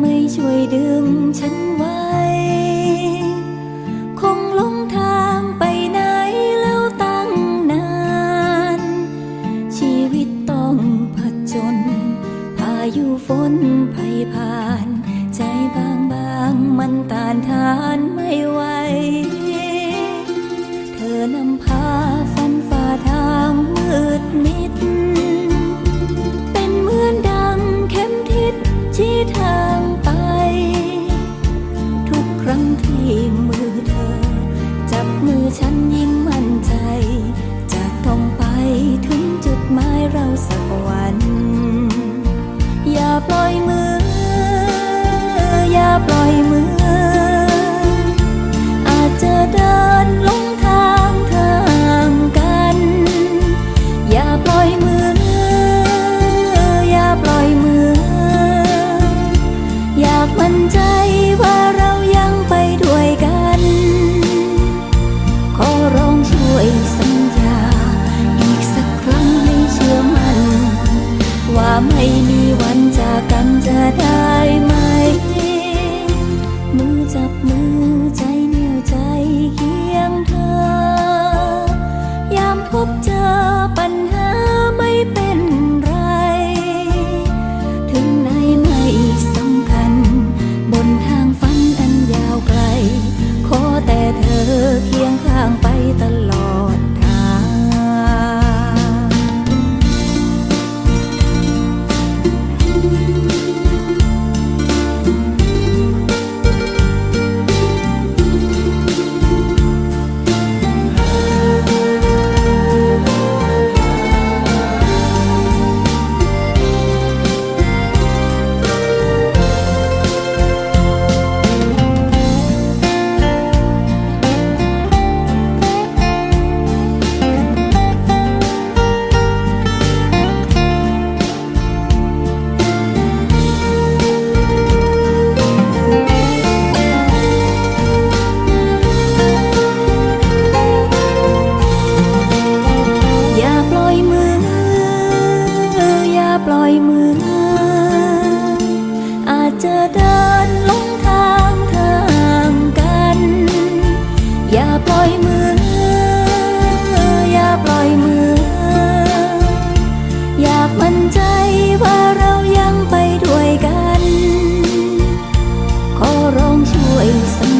ไม่ช่วยดึงฉันไว้ คงหลงทางไปไหนแล้วตั้งนาน ชีวิตต้องผจญพายุฝนภัยผ่าน ใจบางบางมันต้านทาน you. ลงทางข้ามกัน อย่าปล่อยมือ อย่าปล่อยมือ อยากมั่นใจว่าเรายังไปด้วยกัน ขอร้องช่วยสม